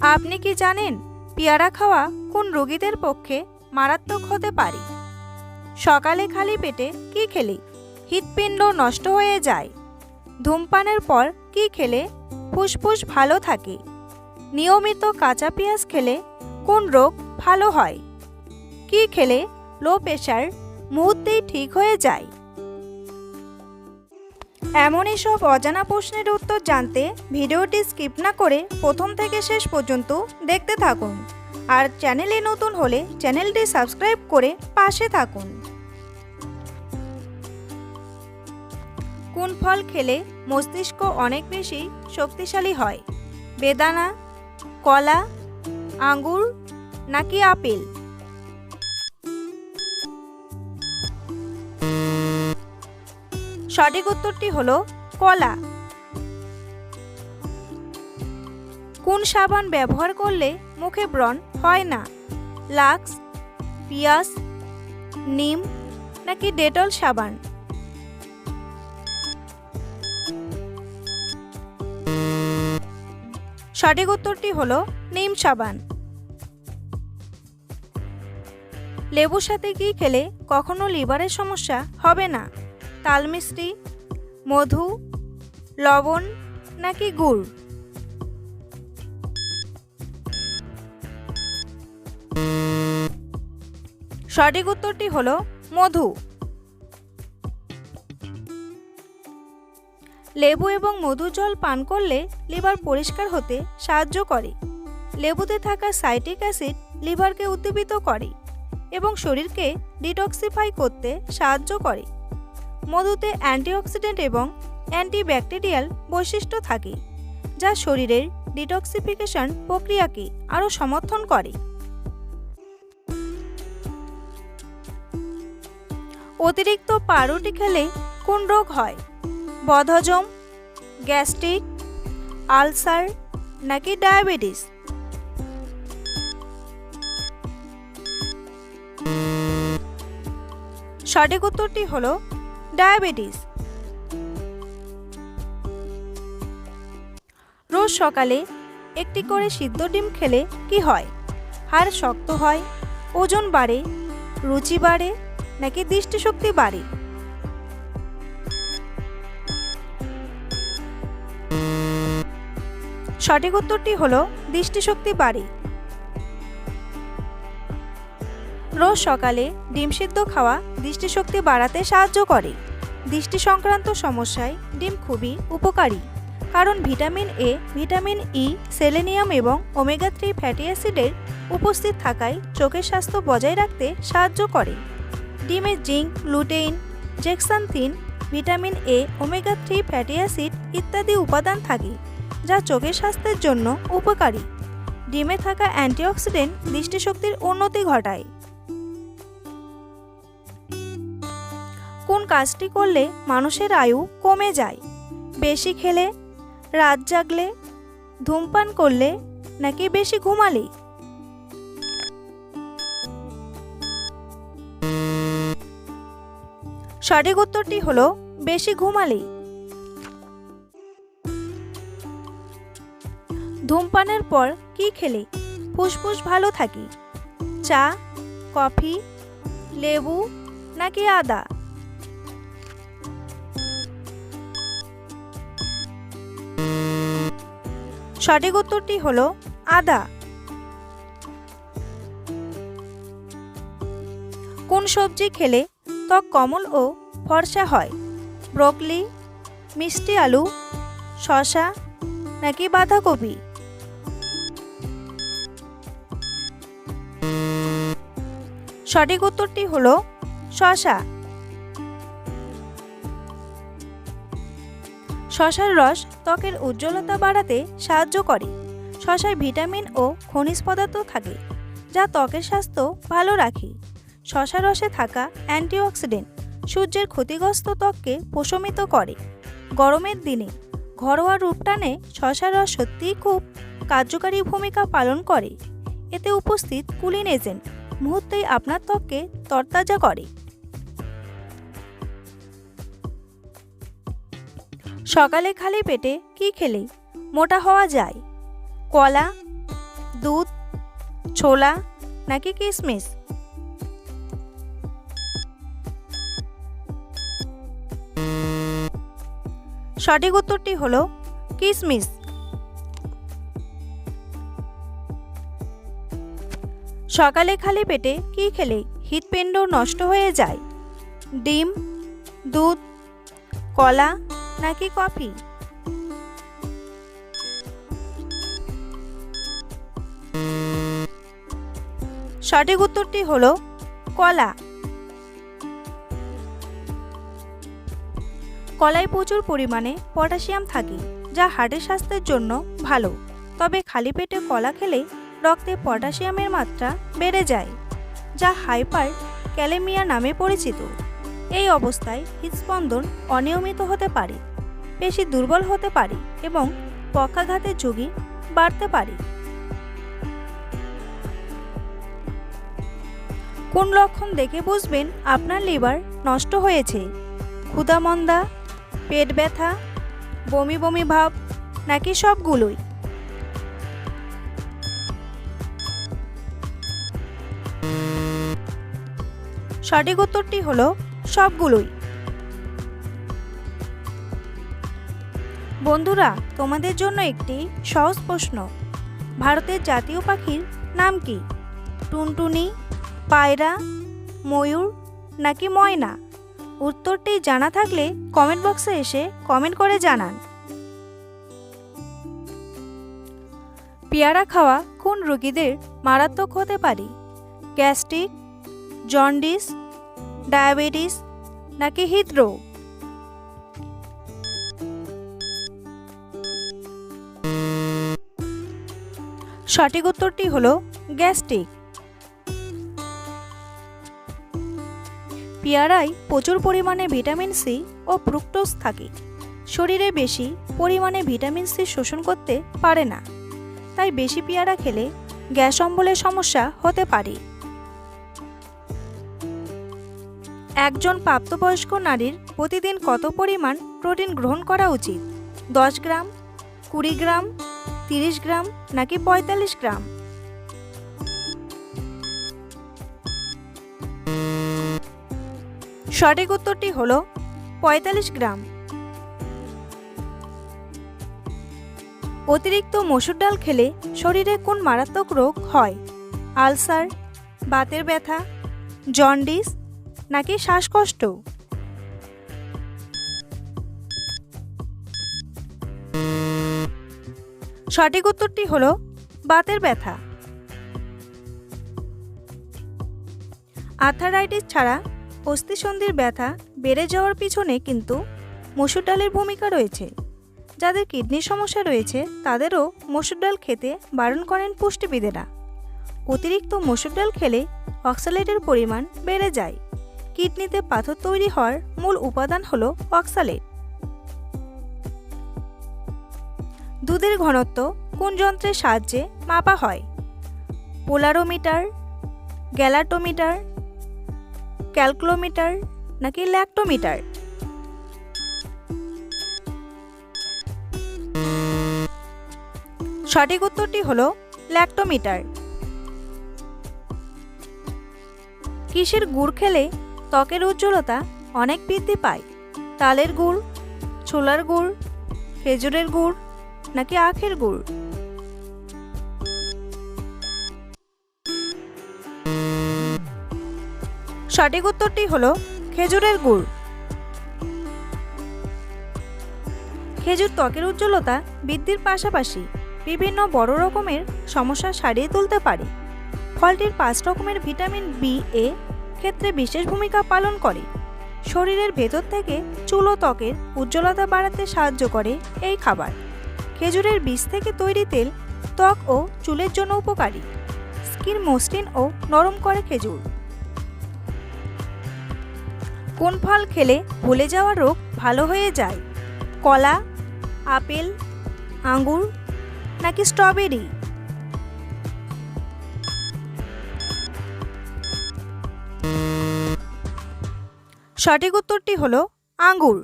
আপনি কি জানেন পেয়ারা খাওয়া কোন রোগীদের পক্ষে মারাত্মক হতে পারে? সকালে খালি পেটে কি খেলে? হৃৎপিণ্ড নষ্ট হয়ে যায়। ধূমপানের পর কি খেলে? ফুসফুস ভালো থাকে। নিয়মিত কাঁচা পেঁয়াজ খেলে কোন রোগ ভালো হয়? কি খেলে? লো প্রেশার মুহূর্তেই ঠিক হয়ে যায়। এমনই সব অজানা প্রশ্নের উত্তর জানতে ভিডিওটি স্কিপ না করে প্রথম থেকে শেষ পর্যন্ত দেখতে থাকুন। আর চ্যানেলে নতুন হলে চ্যানেলটি সাবস্ক্রাইব করে পাশে থাকুন। কোন ফল খেলে মস্তিষ্ক অনেক বেশি শক্তিশালী হয়? বেদানা, কলা, আঙ্গুর নাকি আপেল? সঠিক উত্তরটি হলো কলা। কোন সাবান ব্যবহার করলে মুখে ব্রণ হয় না? লাক্স, পিয়াস, নিম নাকি ডেটল সাবান? সঠিক উত্তরটি হল নিম সাবান। লেবুর সাথে কি খেলে কখনো লিভারের সমস্যা হবে না। তাল মিষ্টি মধু, লবণ নাকি গুড়? সঠিক উত্তরটি হল মধু। লেবু এবং মধু জল পান করলে লিভার পরিষ্কার হতে সাহায্য করে। লেবুতে থাকা সাইট্রিক অ্যাসিড লিভারকে উদ্দীপিত করে এবং শরীরকে ডিটক্সিফাই করতে সাহায্য করে। মধুতে অ্যান্টিঅক্সিডেন্ট এবং অ্যান্টিব্যাকটেরিয়াল বৈশিষ্ট্য থাকে, যা শরীরের ডিটক্সিফিকেশন প্রক্রিয়াকে আরও সমর্থন করে। অতিরিক্ত পাউরুটি খেলে কোন রোগ হয়? বদহজম, গ্যাস্ট্রিক, আলসার নাকি ডায়াবেটিস? সঠিক উত্তরটি হলো ডায়াবেটিস। রোজ সকালে একটি করে সিদ্ধ ডিম খেলে কি হয়? হাড় শক্ত হয়, ওজন বাড়ে, রুচি বাড়ে, নাকি দৃষ্টিশক্তি বাড়ে? সঠিক উত্তরটি হলো দৃষ্টিশক্তি বাড়ে। রোজ সকালে ডিম সিদ্ধ খাওয়া দৃষ্টিশক্তি বাড়াতে সাহায্য করে। দৃষ্টি সংক্রান্ত সমস্যায় ডিম খুবই উপকারী, কারণ vitamin A, vitamin E, selenium এবং ওমেগা থ্রি ফ্যাটি অ্যাসিডের উপস্থিত থাকায় চোখের স্বাস্থ্য বজায় রাখতে সাহায্য করে। ডিমে zinc, lutein, zeaxanthin, vitamin A, omega three fatty acid ইত্যাদি উপাদান থাকে, যা চোখের স্বাস্থ্যের জন্য উপকারী। ডিমে থাকা অ্যান্টিঅক্সিডেন্ট দৃষ্টিশক্তির উন্নতি ঘটায়। কাজটি করলে মানুষের আয়ু কমে যায়। বেশি খেলে, রাত জাগলে, ধূমপান করলে নাকি বেশি ঘুমালে? সঠিক উত্তরটি হলো বেশি ঘুমালে। ধূমপানের পর কি খেলে? ফুসফুস ভালো থাকে। চা, কফি, লেবু নাকি আদা? সঠিক উত্তরটি হল আদা। কোন সবজি খেলে ত্বক কমল ও ফর্সা হয়? ব্রকলি, মিষ্টি আলু, শসা নাকি বাঁধাকপি? সঠিক উত্তরটি হল শসা। শশার রস ত্বকের উজ্জ্বলতা বাড়াতে সাহায্য করে। শশায় ভিটামিন ও খনিজ পদার্থ থাকে, যা ত্বকের স্বাস্থ্য ভালো রাখে। শশা রসে থাকা অ্যান্টিঅক্সিডেন্ট সূর্যের ক্ষতিগ্রস্ত ত্বককে প্রশমিত করে। গরমের দিনে ঘরোয়া রূপটানে শশার রস সত্যিই খুব কার্যকারী ভূমিকা পালন করে। এতে উপস্থিত কুলিন এজেন্ট মুহূর্তেই আপনার ত্বককে তরতাজা করে। সকালে খালি পেটে কি খেলে? মোটা হওয়া যায়। কলা, দুধ, ছোলা নাকি কিশমিশ সঠিক উত্তরটি হলো কিশমিশ সকালে খালি পেটে কি খেলে? হৃৎপিণ্ড নষ্ট হয়ে যায়। ডিম, দুধ, কলা নাকি কফি? সঠিক উত্তরটি হলো কলা। কলায় প্রচুর পরিমাণে পটাশিয়াম থাকে, যা হার্টের স্বাস্থ্যের জন্য ভালো। তবে খালি পেটে কলা খেলে রক্তে পটাশিয়ামের মাত্রা বেড়ে যায়, যা হাইপার ক্যালেমিয়া নামে পরিচিত। এই অবস্থায় হৃদস্পন্দন অনিয়মিত হতে পারে, পেশি দুর্বল হতে পারে এবং পক্ষাঘাতের ঝুঁকি বাড়তে পারে। কোন লক্ষণ দেখে বুঝবেন আপনার লিভার নষ্ট হয়েছে? ক্ষুদামন্দা পেট ব্যথা, বমি বমি ভাব নাকি সবগুলোই? সঠিক উত্তরটি হলো সবগুলোই। বন্ধুরা, তোমাদের জন্য একটি সহজ প্রশ্ন। ভারতের জাতীয় পাখির নাম কি? টুনটুনি, পায়রা, ময়ূর নাকি ময়না? উত্তরটি জানা থাকলে কমেন্ট বক্সে এসে কমেন্ট করে জানান। পেয়ারা খাওয়া কোন রোগীদের মারাত্মক হতে পারে? গ্যাস্ট্রিক, জন্ডিস, ডায়াবেটিস নাকি হৃদরোগ সঠিক উত্তরটি হলো গ্যাস্ট্রিক। পেয়ারায় প্রচুর পরিমাণে ভিটামিন সি ও ফ্রুক্টোজ থাকে। শরীরে বেশি পরিমাণে ভিটামিন সি শোষণ করতে পারে না। তাই বেশি পেয়ারা খেলে গ্যাস অম্বলের সমস্যা হতে পারে। একজন প্রাপ্তবয়স্ক নারীর প্রতিদিন কত পরিমাণ প্রোটিন গ্রহণ করা উচিত? দশ গ্রাম, কুড়ি গ্রাম, তিরিশ গ্রাম নাকি পঁয়তাল্লিশ গ্রাম? সঠিক উত্তরটি হল পঁয়তাল্লিশ গ্রাম। অতিরিক্ত মসুর ডাল খেলে শরীরে কোন মারাত্মক রোগ হয়? আলসার, বাতের ব্যথা, জন্ডিস নাকি শ্বাসকষ্ট? সঠিক উত্তরটি হলো বাতের ব্যথা। আর্থারাইটিস ছাড়া অস্থিসন্ধির ব্যথা বেড়ে যাওয়ার পিছনে কিন্তু মসুর ডালের ভূমিকা রয়েছে। যাদের কিডনির সমস্যা রয়েছে, তাদেরও মসুর ডাল খেতে বারণ করেন পুষ্টিবিদেরা। অতিরিক্ত মসুর ডাল খেলে অক্সালেটের পরিমাণ বেড়ে যায়। কিডনিতে পাথর তৈরি হওয়ার মূল উপাদান হল অক্সালেট। দুধের ঘনত্ব কোন যন্ত্রের সাহায্যে মাপা হয়? পোলারোমিটার, গ্যালাটোমিটার, ক্যালকুলোমিটার নাকি ল্যাক্টোমিটার? সঠিক উত্তরটি হলো ল্যাক্টোমিটার। কিসের গুড় খেলে ত্বকের উজ্জ্বলতা অনেক বৃদ্ধি পায়। তালের গুড়, ছোলার গুড়, খেজুরের গুড় নাকি আখের গুড়? সঠিক উত্তরটি হলো খেজুরের গুড়। খেজুর ত্বকের উজ্জ্বলতা বৃদ্ধির পাশাপাশি বিভিন্ন বড় রকমের সমস্যা সারিয়ে তুলতে পারে। ফলটির পাঁচ রকমের ভিটামিন বি এ ক্ষেত্রে বিশেষ ভূমিকা পালন করে। শরীরের ভেতর থেকে চুল ও ত্বকের উজ্জ্বলতা বাড়াতে সাহায্য করে এই খাবার। খেজুরের বীজ থেকে তৈরি তেল ত্বক ও চুলের জন্য উপকারী। স্কিন মসৃণ ও নরম করে খেজুর। কোন ফল খেলে ভুলে যাওয়া রোগ ভালো হয়ে যায়? কলা, আপেল, আঙ্গুর নাকি স্ট্রবেরি? সঠিক উত্তরটি হলো আঙ্গুর।